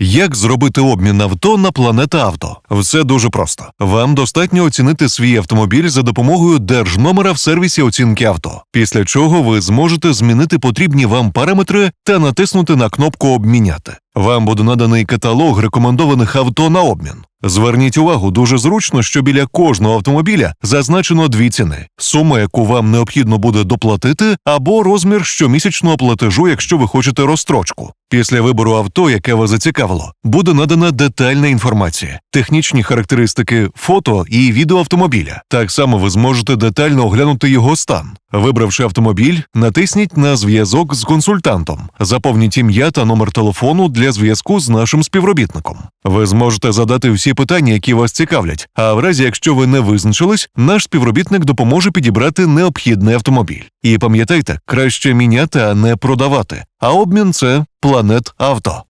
Як зробити обмін авто на планета авто? Все дуже просто. Вам достатньо оцінити свій автомобіль за допомогою держномера в сервісі оцінки авто. Після чого ви зможете змінити потрібні вам параметри та натиснути на кнопку Обміняти. Вам буде наданий каталог рекомендованих авто на обмін. Зверніть увагу, дуже зручно, що біля кожного автомобіля зазначено дві ціни: сума, яку вам необхідно буде доплатити, або розмір щомісячного платежу, якщо ви хочете розстрочку. Після вибору авто, яке вас зацікавило, буде надана детальна інформація, технічні характеристики, фото і відео автомобіля. Так само ви зможете детально оглянути його стан. Вибравши автомобіль, натисніть на зв'язок з консультантом, заповніть ім'я та номер телефону для зв'язку з нашим співробітником. Ви зможете задати всі питання, які вас цікавлять. А в разі, якщо ви не визначились, наш співробітник допоможе підібрати необхідний автомобіль. І пам'ятайте, краще міняти, а не продавати. А обмін це планет авто.